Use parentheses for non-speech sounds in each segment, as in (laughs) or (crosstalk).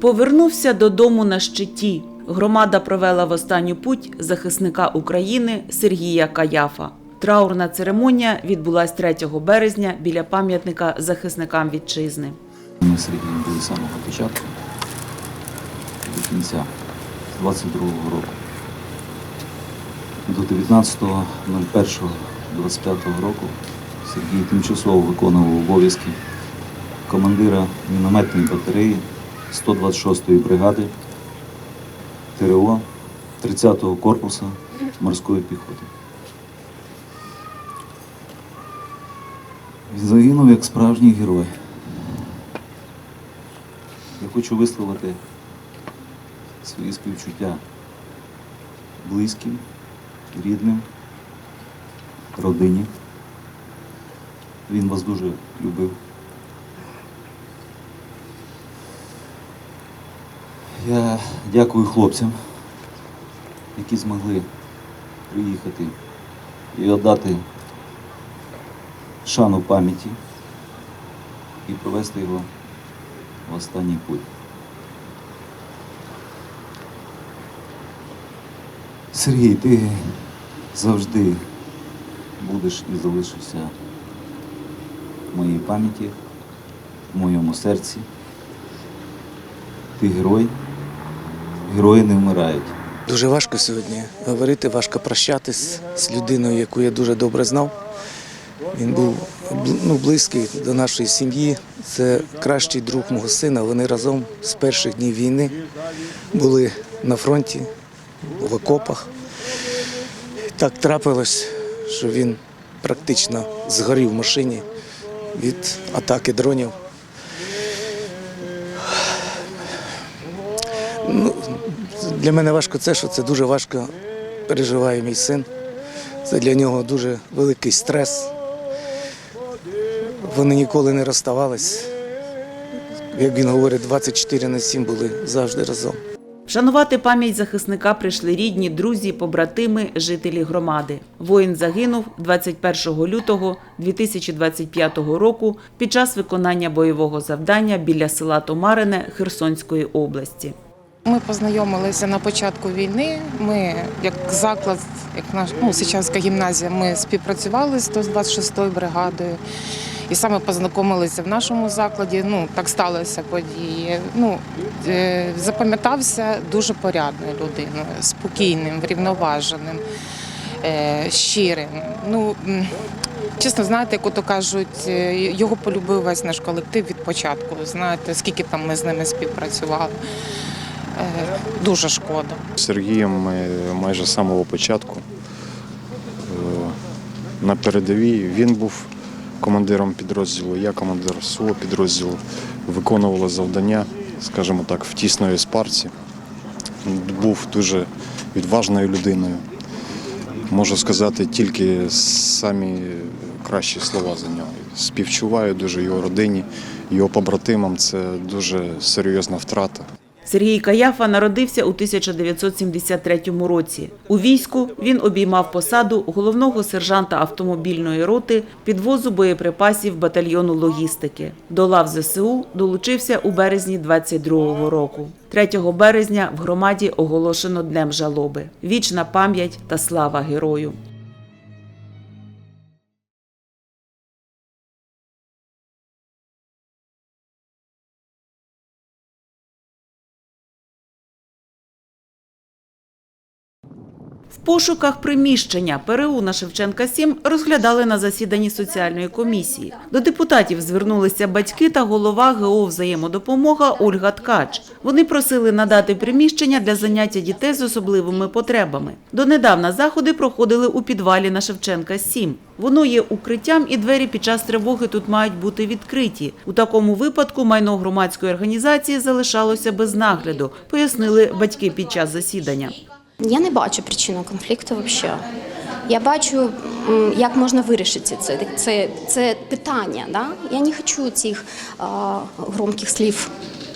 Повернувся додому на щиті. Громада провела в останню путь захисника України Сергія Каяфа. Траурна церемонія відбулась 3 березня біля пам'ятника захисникам вітчизни. Ми Сергієм були самого початку до кінця 22-го року. До 19.01.25 року Сергій тимчасово виконував обов'язки командира мінометної батареї 126-ї бригади ТРО 30-го корпусу морської піхоти. Він загинув як справжній герой. Я хочу висловити свої співчуття близьким, рідним, родині. Він вас дуже любив. Я дякую хлопцям, які змогли приїхати і віддати шану пам'яті і провести його в останній путь. Сергій, ти завжди будеш і залишишся в моїй пам'яті, в моєму серці. Ти герой. Герої не вмирають. Дуже важко сьогодні говорити, важко прощатись з людиною, яку я дуже добре знав. Він був ну, близький до нашої сім'ї. Це кращий друг мого сина. Вони разом з перших днів війни були на фронті, в окопах. Так трапилось, що він практично згорів в машині від атаки дронів. Ну, для мене важко це, що це дуже важко переживає мій син. Це для нього дуже великий стрес. Вони ніколи не розставались. Як він говорить, 24 на 7 були завжди разом. Вшанувати пам'ять захисника прийшли рідні, друзі, побратими, жителі громади. Воїн загинув 21 лютого 2025 року під час виконання бойового завдання біля села Томарине Херсонської області. Ми познайомилися на початку війни. Ми як заклад, як наш ну, Сичанська гімназія, ми співпрацювали з 126-ю бригадою. І саме познайомилися в нашому закладі. Ну так сталося події. Ну е, запам'ятався дуже порядною людиною, спокійним, врівноваженим, е, щирим. Ну чесно, знаєте, як ото кажуть, е, його полюбив весь наш колектив від початку. Знаєте, скільки там ми з ними співпрацювали. Е, Дуже шкода. Сергієм ми майже з самого початку е, на передовій. Він був командиром підрозділу, я командир свого підрозділу. Виконували завдання, скажімо так, в тісної спарці. Був дуже відважною людиною. Можу сказати тільки самі кращі слова за нього. Співчуваю дуже його родині, його побратимам. Це дуже серйозна втрата. Сергій Каяфа народився у 1973 році. У війську він обіймав посаду головного сержанта автомобільної роти підвозу боєприпасів батальйону логістики. До лав ЗСУ долучився у березні 22-го року. 3 березня в громаді оголошено Днем жалоби. Вічна пам'ять та слава герою. Пошуках приміщення ПРУ на Шевченка 7 розглядали на засіданні соціальної комісії. До депутатів звернулися батьки та голова ГО «Взаємодопомога» Ольга Ткач. Вони просили надати приміщення для заняття дітей з особливими потребами. Донедавна заходи проходили у підвалі на Шевченка 7. Воно є укриттям, і двері під час тривоги тут мають бути відкриті. У такому випадку майно громадської організації залишалося без нагляду, пояснили батьки під час засідання. Я не бачу причину конфлікту взагалі. Я бачу, як можна вирішити це, це, це питання. Да? Я не хочу цих а, громких слів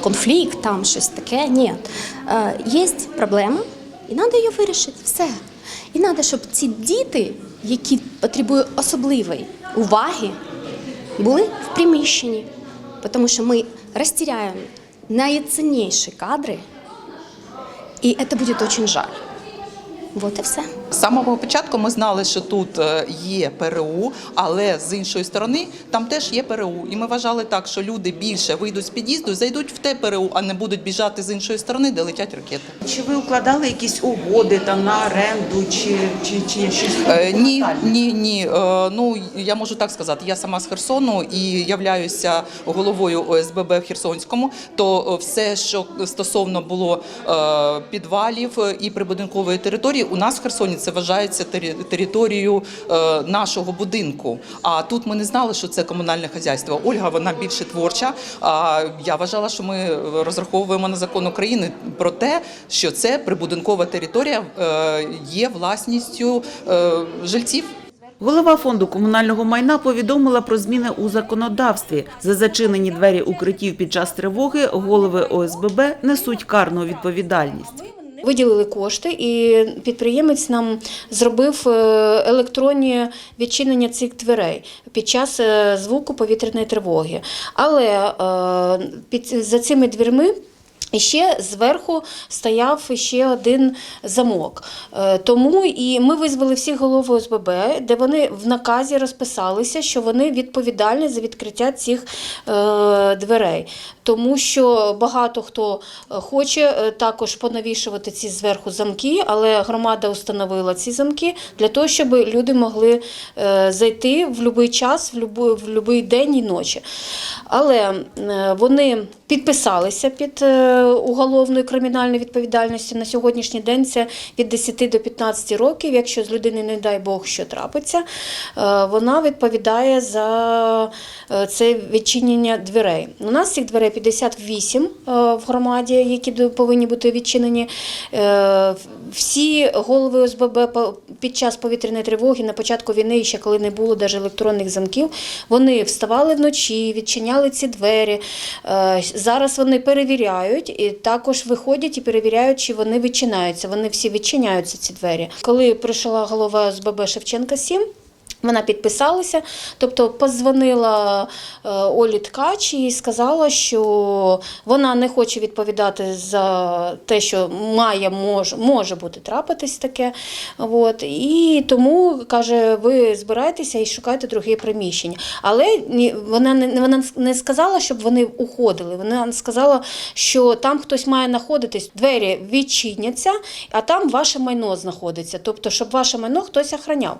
конфлікт, там щось таке. Ні. Е, є проблема, і треба її вирішити. Все. І треба, щоб ці діти, які потребують особливої уваги, були в приміщенні. Тому що ми розтіряємо наиценнейшие кадры, и это будет очень жаль. Вот і все. З самого початку ми знали, що тут е, є ПРУ, але з іншої сторони там теж є ПРУ. І ми вважали так, що люди більше вийдуть з під'їзду, зайдуть в те ПРУ, а не будуть біжати з іншої сторони, де летять ракети. Чи ви укладали якісь угоди там на оренду, чи, чи, чи щось? Е, ні, ні, ні. Е, ну я можу так сказати. Я сама з Херсону і являюся головою ОСББ в Херсонському. То е, все, що стосовно було е, підвалів і прибудинкової території, у нас в Херсоні це вважається територією е, нашого будинку. А тут ми не знали, що це комунальне хазяйство. Ольга вона більше творча. А я вважала, що ми розраховуємо на закон України про те, що це прибудинкова територія е, є власністю е, жильців. Голова фонду комунального майна повідомила про зміни у законодавстві. За зачинені двері укриттів під час тривоги голови ОСББ несуть карну відповідальність. Виділили кошти, і підприємець нам зробив е, електронні відчинення цих дверей під час е, звуку повітряної тривоги. Але е, під за цими дверми. І ще зверху стояв ще один замок. Е, Тому і ми визвали всіх голов ОСББ, де вони в наказі розписалися, що вони відповідальні за відкриття цих е, дверей. Тому що багато хто е, хоче також понавішувати ці зверху замки, але громада установила ці замки для того, щоб люди могли зайти в будь-який час, в будь-який день і ночі. Але вони підписалися під уголовною кримінальною відповідальністю. На сьогоднішній день це від 10 до 15 років. Якщо з людини, не дай Бог, що трапиться, е, вона відповідає за е, це відчинення дверей. У нас цих дверей 58 е, в громаді, які повинні бути відчинені. Всі голови ОСББ під час повітряної тривоги на початку війни, ще коли не було навіть електронних замків, вони вставали вночі, відчиняли ці двері. Зараз вони перевіряють і також виходять і перевіряють, чи вони відчиняються. Вони всі відчиняються ці двері. Коли прийшла голова з ББ Шевченка 7, вона підписалася, тобто позвонила е, Олі Ткач і сказала, що вона не хоче відповідати за те, що має, може, може бути трапитись таке. От, і тому каже, ви збирайтеся і шукайте друге приміщення. Але вона не вона не сказала, щоб вони уходили. Вона сказала, що там хтось має знаходитись, двері відчиняться, а там ваше майно знаходиться. Тобто, щоб ваше майно хтось охраняв.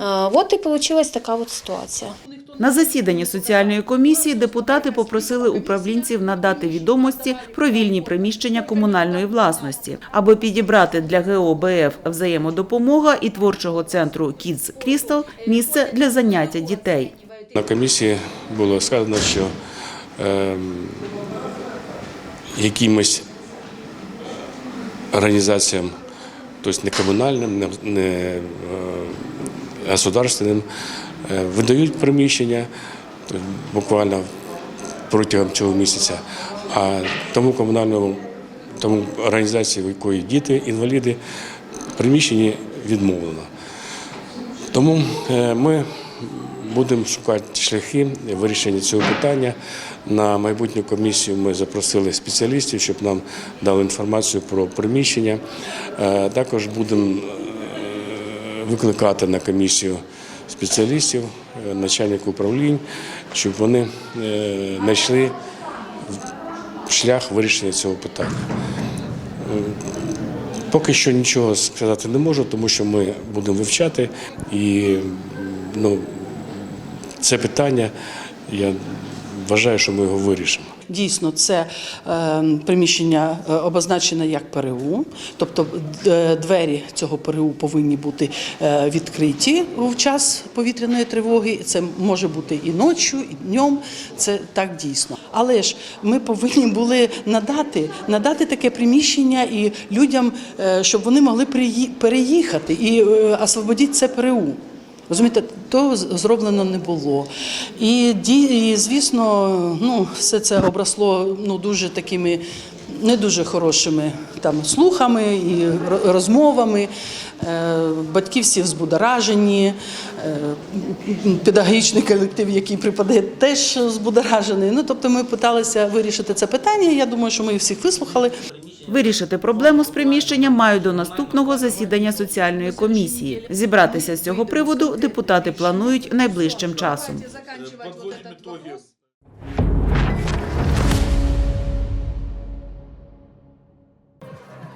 Е, От і вийшла така от ситуація. На засіданні соціальної комісії депутати попросили управлінців надати відомості про вільні приміщення комунальної власності, аби підібрати для ГОБФ взаємодопомога і творчого центру Kids Crystal місце для заняття дітей. На комісії було сказано, що ем, якимось організаціям, тобто не комунальним, не, не е, государственним, е, видають приміщення тобто буквально протягом цього місяця, а тому комунальному, тому організації, в якої діти, інваліди, приміщення відмовлено. Тому е, ми будемо шукати шляхи вирішення цього питання. На майбутню комісію ми запросили спеціалістів, щоб нам дали інформацію про приміщення. Е, Також будемо е, викликати на комісію спеціалістів, е, начальників управлінь, щоб вони е, знайшли шлях вирішення цього питання. Поки що нічого сказати не можу, тому що ми будемо вивчати і ну, це питання, я вважаю, що ми його вирішимо. Дійсно, це е, приміщення е, обозначене як ПРУ, тобто е, двері цього ПРУ повинні бути е, відкриті в час повітряної тривоги. Це може бути і ночі, і днем. Це так дійсно. Але ж ми повинні були надати, надати таке приміщення і людям, щоб вони могли переїхати і освободити це ПРУ. Розумієте, то зроблено не було. І, і звісно, ну, все це обросло ну, дуже такими не дуже хорошими там слухами і розмовами. Е, Батьки всі взбудоражені, е, педагогічний колектив, який припадає, теж збудоражений. Ну тобто ми питалися вирішити це питання. Я думаю, що ми всіх вислухали. Вирішити проблему з приміщенням мають до наступного засідання соціальної комісії. Зібратися з цього приводу депутати планують найближчим часом.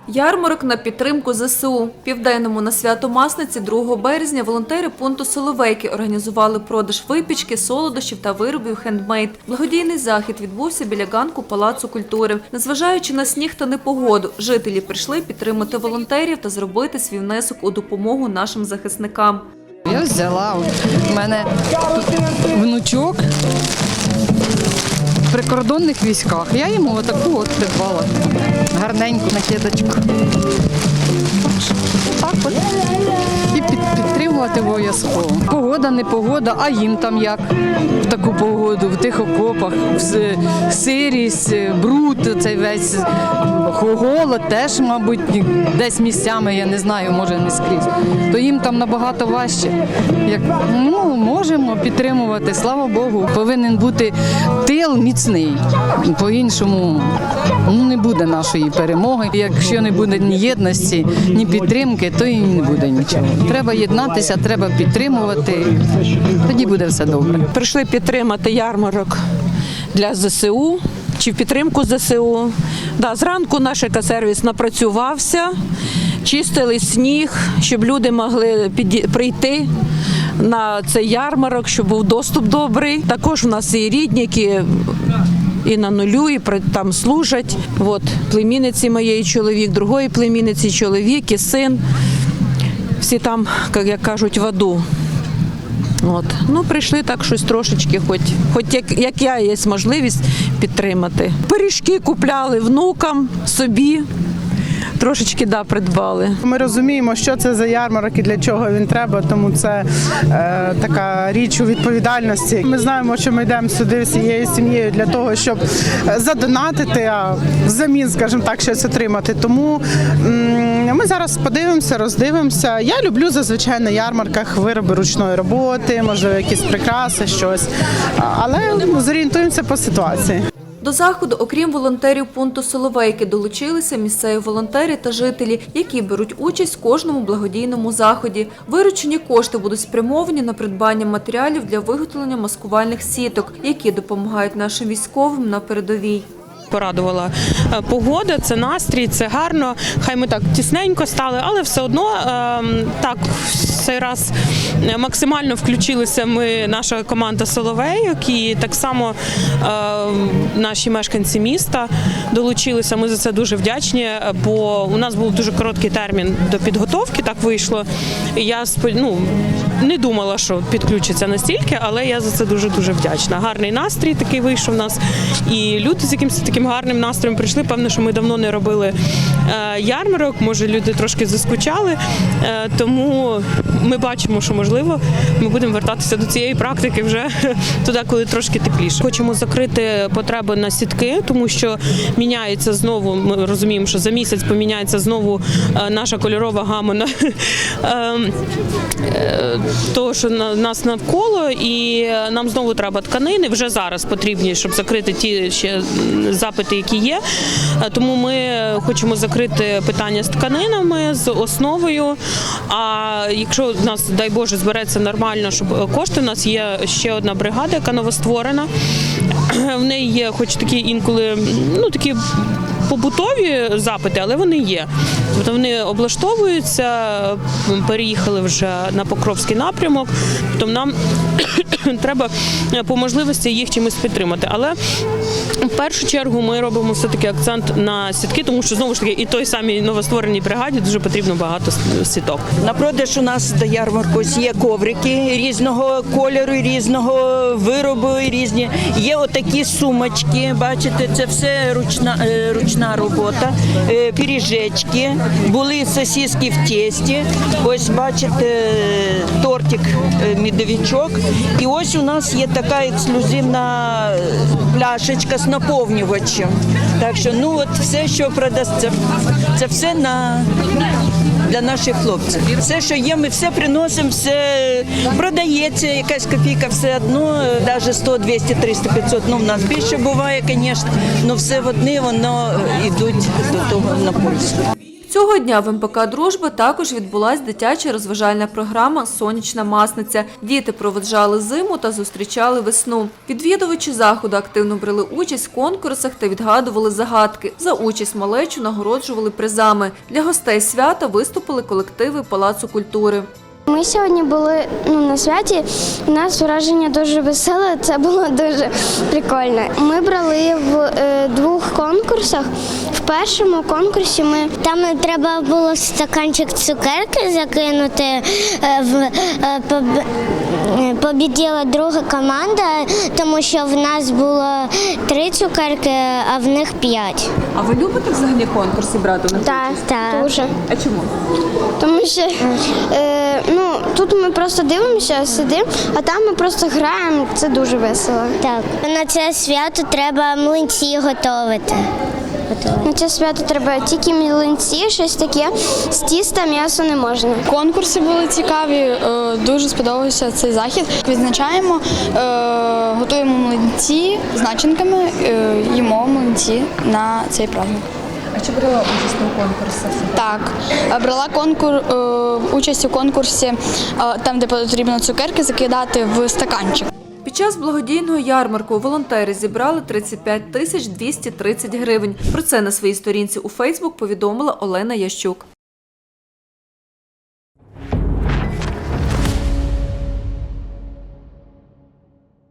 Ярмарок на підтримку ЗСУ. Південному на свято Масниці 2 березня волонтери пункту Соловейки організували продаж випічки, солодощів та виробів хендмейд. Благодійний захід відбувся біля ганку Палацу культури. Незважаючи на сніг та непогоду, жителі прийшли підтримати волонтерів та зробити свій внесок у допомогу нашим захисникам. Я взяла. У мене внучок в прикордонних військах. Я йому отаку от придбала. Гарненьку накидочку. Підтримувати обов'язково. Погода, не погода, а їм там як в таку погоду, в тих окопах, в сирість, бруд, цей весь голод теж, мабуть, десь місцями, я не знаю, може не скрізь. То їм там набагато важче. Як ну, можемо підтримувати, слава Богу. Повинен бути тил міцний. По-іншому ну, не буде нашої перемоги. Якщо не буде ні єдності, ні підтримки, то і не буде нічого. Треба єднатися, треба підтримувати. Тоді буде все добре. прийшли підтримати ярмарок для ЗСУ чи в підтримку ЗСУ. Да, зранку наш екосервіс напрацювався, чистили сніг, щоб люди могли прийти на цей ярмарок, щоб був доступ добрий. Також у нас і рідні, які і на нулю, і там служать. От племінниці моєї чоловік, другої племінниці чоловік і син. Всі там, як кажуть, в аду. От. Ну, прийшли так щось трошечки, хоч, хоч як, як я є можливість підтримати. Пиріжки купляли внукам, собі, трошечки да, придбали. Ми розуміємо, що це за ярмарок і для чого він треба, тому це е, така річ у відповідальності. Ми знаємо, що ми йдемо сюди всією сім'єю для того, щоб е, задонатити, а взамін, скажімо так, щось отримати. Тому м, ми зараз подивимося, роздивимося. Я люблю зазвичай на ярмарках вироби ручної роботи, можливо, якісь прикраси, щось. Але зорієнтуємося по ситуації. До заходу, окрім волонтерів пункту Соловейки, долучилися місцеві волонтери та жителі, які беруть участь в кожному благодійному заході. Виручені кошти будуть спрямовані на придбання матеріалів для виготовлення маскувальних сіток, які допомагають нашим військовим на передовій. Порадувала е, погода, це настрій, це гарно. Хай ми так тісненько стали, але все одно ем, так цей раз е, максимально включилися ми, наша команда Соловейок, і так само ем, наші мешканці міста долучилися. Ми за це дуже вдячні, бо у нас був дуже короткий термін до підготовки. Так вийшло. Я ну, не думала, що підключиться настільки, але я за це дуже дуже вдячна. Гарний настрій такий вийшов у нас. І люди з якимось таким гарним настроєм прийшли. Певно, що ми давно не робили е, ярмарок. Може, люди трошки заскучали. Е, тому ми бачимо, що можливо ми будемо вертатися до цієї практики вже (laughs) туди, коли трошки тепліше. Хочемо закрити потреби на сітки, тому що міняється знову. Ми розуміємо, що за місяць поміняється знову е, наша кольорова гама на (laughs) ем, е, того, що на нас навколо, і е, нам знову треба тканини. Вже зараз потрібні, щоб закрити ті ще запити, які є. Тому ми хочемо закрити питання з тканинами, з основою. А якщо в нас, дай Боже, збереться нормально, щоб е, кошти, у нас є ще одна бригада, яка новостворена. (clears throat) В неї є, хоч такі інколи, ну такі побутові запити, але вони є. Тобто вони облаштовуються, переїхали вже на Покровський напрямок. Тобто нам (coughs) треба е, по можливості їх чимось підтримати. Але в першу чергу ми робимо все-таки акцент на сітки, тому що знову ж таки і той самій новоствореній бригаді дуже потрібно багато сіток. На продаж у нас до ярмарку є коврики різного кольору, різного виробу, різні. Є отакі сумочки. Бачите, це все ручна е, ручна ручна робота, е, пиріжечки, були сосиски в тесті. Ось бачите, тортик е, медовичок. І ось у нас є така ексклюзивна е, пляшечка з наповнювачем. Так що ну от все, що продасться, це все на для наших хлопців. Все, що є, ми все приносимо, все продається, якась копійка, все одно, навіть 100, 200, 300, 500. Ну, в нас більше буває, звісно, але все одне воно е, йдуть до того на пользу. Цього дня в МПК Дружба також відбулася дитяча розважальна програма Сонячна масниця. Діти проведжали зиму та зустрічали весну. Відвідувачі заходу активно брали участь в конкурсах та відгадували загадки. За участь малечу нагороджували призами. Для гостей свята виступили колективи Палацу культури. Ми сьогодні були ну, на святі. У нас враження дуже веселе, це було дуже прикольно. Ми брали в е, двох конкурсах. В першому конкурсі ми там треба було стаканчик цукерки закинути. Е, в, е, побіділа друга команда, тому що в нас було три цукерки, а в них п'ять. А ви любите взагалі конкурси брати на Так, так. Дуже. А чому? Тому що е, ну, тут ми просто дивимося, сидимо, а там ми просто граємо. Це дуже весело. Так. На це свято треба млинці готувати. На це свято треба тільки млинці, щось таке. З тіста м'ясо не можна. Конкурси були цікаві, е, дуже сподобався цей захід. Відзначаємо, е, готуємо млинці з начинками, е, їмо млинці на цей праздник. А чи брала участь у конкурсах? Так, брала конкур, участь у конкурсі, там, де потрібно цукерки закидати в стаканчик. Час благодійного ярмарку волонтери зібрали 35 тисяч 230 гривень. Про це на своїй сторінці у Фейсбук повідомила Олена Ящук.